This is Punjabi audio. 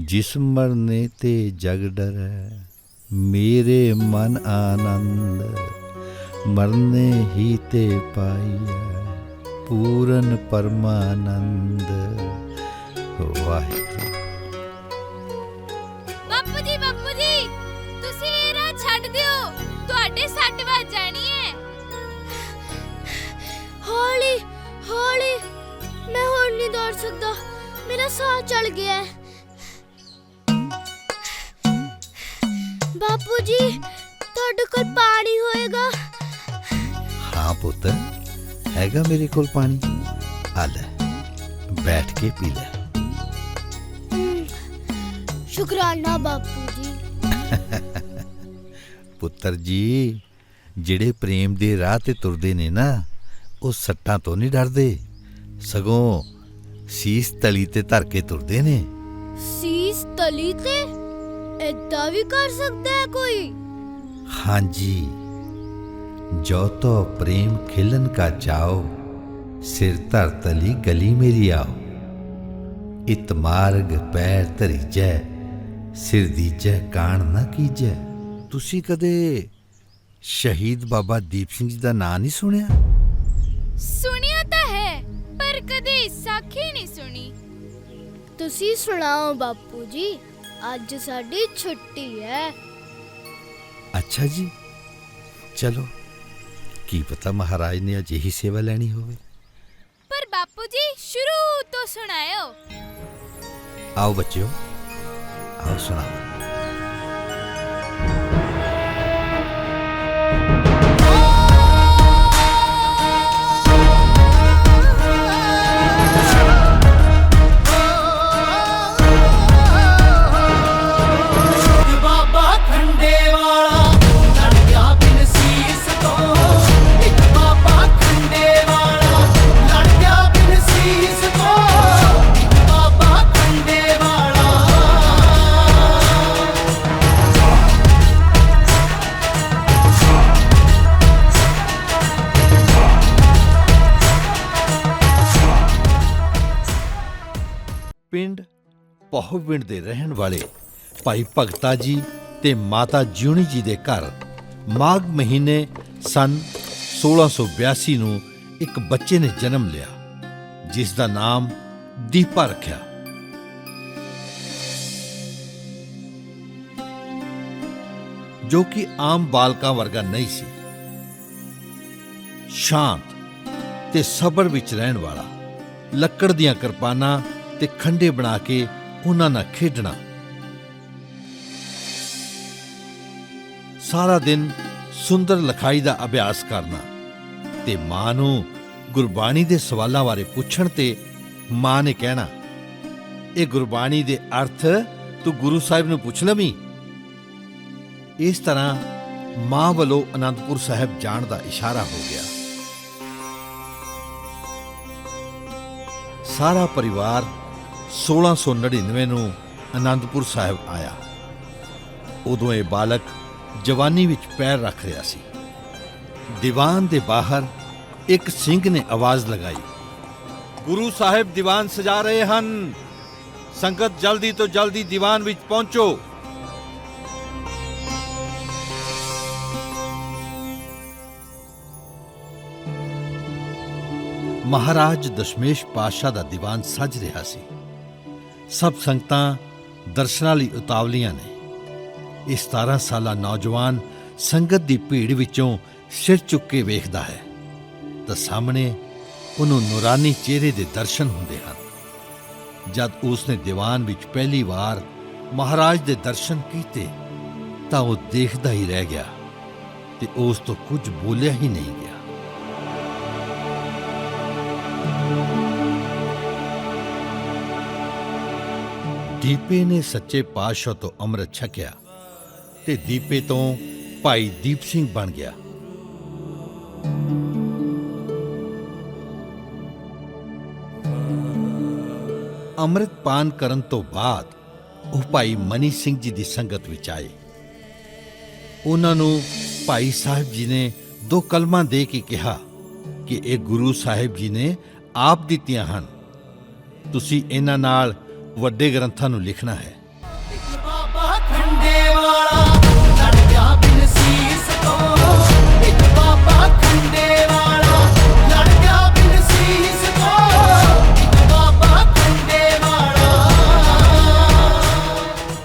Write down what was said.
ਜਿਸ ਮਰਨੇ ਤੇ ਜਗ ਡਰੈ, ਮੇਰੇ ਮਨ ਆਨੰਦ, ਮਰਨੇ ਹੀ ਤੇ ਪਾਈਐ, ਪੂਰਨ ਪਰਮਾਨੰਦ। ਵਾਹਿਗੁਰੂ। ਬਾਪੂ ਜੀ ਬਾਪੂ ਜੀ, ਤੁਸੀਂ ਇਹ ਰਾਹ ਛੱਡ ਦਿਓ, ਤੁਹਾਡੇ ਸੱਟ ਵੱਜ ਜਾਣੀ ਹੈ ਹੌਲੀ ਹੌਲੀ, ਮੈਂ ਹੁਣ ਨਹੀਂ ਦੌੜ ਸਕਦਾ, ਮੇਰਾ ਸਾਹ ਚੜ ਗਿਆ ਹੈ ਬਾਪੂ ਜੀ ਤੁਹਾਡੇ ਕੋਲ ਪਾਣੀ ਹੋਏਗਾ। ਹਾਂ ਪੁੱਤ ਹੈਗਾ ਮੇਰੇ ਕੋਲ ਪਾਣੀ। ਆ ਲੈ ਬੈਠ ਕੇ ਪੀ ਲੈ। ਸ਼ੁਕਰਾਨਾ ਬਾਪੂ ਜੀ। ਪੁੱਤਰ ਜੀ ਜਿਹੜੇ ਪ੍ਰੇਮ ਦੇ ਰਾਹ ਤੇ ਤੁਰਦੇ ਨੇ ਨਾ ਉਹ ਸੱਟਾਂ ਤੋਂ ਨਹੀਂ ਡਰਦੇ। ਸਗੋਂ ਸੀਸ ਤਲੀ ਤੇ ਧਰ ਕੇ ਤੁਰਦੇ ਨੇ। ਸੀਸ ਤਲੀ ਤੇ? ਇਦਾਂ ਵੀ ਕਰ ਸਕਦਾ ਹੈ ਕੋਈ? ਹਾਂਜੀ। ਜੋ ਤੋ ਪ੍ਰੇਮ ਖਿਲਨ ਕਾ ਚਾਓ ਸਿਰ ਧਰ ਤਲੀ ਗਲੀ ਮੇਰੀ ਆਓ। ਇਤ ਮਾਰਗ ਪੈਰ ਧਰੀਜੈ ਸਿਰ ਦੀਜੈ ਕਾਣ ਨਾ ਕੀਜੈ। ਤੁਸੀਂ ਕਦੇ ਸ਼ਹੀਦ ਬਾਬਾ ਦੀਪ ਸਿੰਘ ਜੀ ਦਾ ਨਾਂ ਨਹੀਂ ਸੁਣਿਆ? ਸੁਣਿਆ ਤਾਂ ਹੈ ਪਰ ਕਦੇ ਸਾਖੀ ਨਹੀਂ ਸੁਣੀ? ਤੁਸੀਂ ਸੁਣਾਓ ਬਾਪੂ ਜੀ। ਅੱਜ ਸਾਡੀ ਛੁੱਟੀ ਹੈ। ਅੱਛਾ ਜੀ। ਚਲੋ ਕੀ ਪਤਾ ਮਹਾਰਾਜ ਨੇ ਅਜਿਹੀ ਸੇਵਾ ਲੈਣੀ ਹੋਵੇ। ਪਰ ਬਾਪੂ ਜੀ ਸ਼ੁਰੂ ਤੋਂ ਸੁਣਾਇਓ। ਆਓ ਬੱਚਿਓ ਆਓ ਸੁਣਾਓ। ਪਿੰਡ ਪਹੁਵਿੰਡ ਦੇ ਰਹਿਣ ਵਾਲੇ ਭਾਈ ਭਗਤਾ ਜੀ ਤੇ ਮਾਤਾ ਜਿਉਣੀ ਜੀ ਦੇ ਘਰ ਮਾਘ ਮਹੀਨੇ ਸਨ 1682 ਨੂੰ ਇੱਕ ਬੱਚੇ ਨੇ ਜਨਮ ਲਿਆ, ਜਿਸ ਦਾ ਨਾਮ ਦੀਪਾ ਰੱਖਿਆ। ਜੋ ਕਿ ਆਮ ਬਾਲਕਾਂ ਵਰਗਾ ਨਹੀਂ ਸੀ। ਸ਼ਾਂਤ ਤੇ ਸਬਰ ਵਿੱਚ ਰਹਿਣ ਵਾਲਾ, ਲੱਕੜ ਦੀਆਂ ਕਿਰਪਾਨਾਂ ਤੇ ਖੰਡੇ ਬਣਾ ਕੇ ਉਹਨਾਂ ਨਾਲ ਖੇਡਣਾ। ਸਾਰਾ ਦਿਨ ਸੁੰਦਰ ਲਖਾਈ ਦਾ ਅਭਿਆਸ ਕਰਨਾ ਤੇ ਮਾਂ ਨੂੰ ਗੁਰਬਾਣੀ ਦੇ ਸਵਾਲਾਂ ਬਾਰੇ ਪੁੱਛਣ ਤੇ ਮਾਂ ਨੇ ਕਹਿਣਾ, ਇਹ ਗੁਰਬਾਣੀ ਦੇ ਅਰਥ ਤੂੰ ਗੁਰੂ ਸਾਹਿਬ ਨੂੰ ਪੁੱਛ ਲਵੀਂ? ਇਸ ਤਰ੍ਹਾਂ ਮਾਂ ਵੱਲੋਂ ਅਨੰਦਪੁਰ ਸਾਹਿਬ ਜਾਣ ਦਾ ਇਸ਼ਾਰਾ ਹੋ ਗਿਆ। ਸਾਰਾ ਪਰਿਵਾਰ 1699 ਨੂੰ ਅਨੰਦਪੁਰ ਸਾਹਿਬ ਆਇਆ। ਉਦੋਂ ਇਹ ਬਾਲਕ ਜਵਾਨੀ ਵਿੱਚ ਪੈਰ ਰੱਖ ਰਿਹਾ ਸੀ। ਦੀਵਾਨ ਦੇ ਬਾਹਰ ਇੱਕ ਸਿੰਘ ਨੇ ਆਵਾਜ਼ ਲਗਾਈ, ਗੁਰੂ ਸਾਹਿਬ, ਦੀਵਾਨ ਸਜਾ ਰਹੇ ਹਨ। ਸੰਗਤ ਜਲਦੀ ਤੋਂ ਜਲਦੀ ਦੀਵਾਨ ਵਿੱਚ ਪਹੁੰਚੋ। ਮਹਾਰਾਜ ਦਸ਼ਮੇਸ਼ ਪਾਤਸ਼ਾਹ ਦਾ ਦੀਵਾਨ ਸਜ ਰਿਹਾ ਸੀ। ਸਭ ਸੰਗਤਾਂ ਦਰਸ਼ਨਾਂ ਲਈ ਉਤਾਵਲੀਆਂ ਨੇ। ਇਹ 17 ਸਾਲਾ ਨੌਜਵਾਨ ਸੰਗਤ ਦੀ ਭੀੜ ਵਿੱਚੋਂ ਸਿਰ ਚੁੱਕ ਕੇ ਵੇਖਦਾ ਹੈ। ਤਾਂ ਸਾਹਮਣੇ ਉਹਨੂੰ ਨੂਰਾਨੀ ਚਿਹਰੇ ਦੇ ਦਰਸ਼ਨ ਹੁੰਦੇ ਹਨ। ਜਦ ਉਸਨੇ ਦੀਵਾਨ ਵਿੱਚ ਪਹਿਲੀ ਵਾਰ ਮਹਾਰਾਜ ਦੇ ਦਰਸ਼ਨ ਕੀਤੇ, ਤਾਂ ਉਹ ਦੇਖਦਾ ਹੀ ਰਹਿ ਗਿਆ ਤੇ ਉਸ ਤੋਂ ਕੁਝ ਬੋਲਿਆ ਹੀ ਨਹੀਂ ਗਿਆ। ਦੀਪੇ ਨੇ ਸੱਚੇ ਪਾਤਸ਼ਾਹ ਤੋਂ ਅੰਮ੍ਰਿਤ ਛਕਿਆ ਤੇ ਦੀਪੇ ਤੋਂ ਭਾਈ ਦੀਪ ਸਿੰਘ ਬਣ ਗਿਆ। ਅੰਮ੍ਰਿਤ ਪਾਨ ਕਰਨ ਤੋਂ ਬਾਅਦ ਉਹ ਭਾਈ ਮਨੀ ਸਿੰਘ ਜੀ ਦੀ ਸੰਗਤ ਵਿੱਚ ਆਏ। ਉਹਨਾਂ ਨੂੰ ਭਾਈ ਸਾਹਿਬ ਜੀ ਨੇ ਦੋ ਕਲਮਾਂ ਦੇ ਕੇ ਕਿਹਾ ਕਿ ਇਹ ਗੁਰੂ ਸਾਹਿਬ ਜੀ ਨੇ ਆਪ ਦਿੱਤੀਆਂ ਹਨ। ਤੁਸੀਂ ਇਹਨਾਂ ਨਾਲ ਵੱਡੇ ਗ੍ਰੰਥਾਂ ਨੂੰ ਲਿਖਣਾ ਹੈ।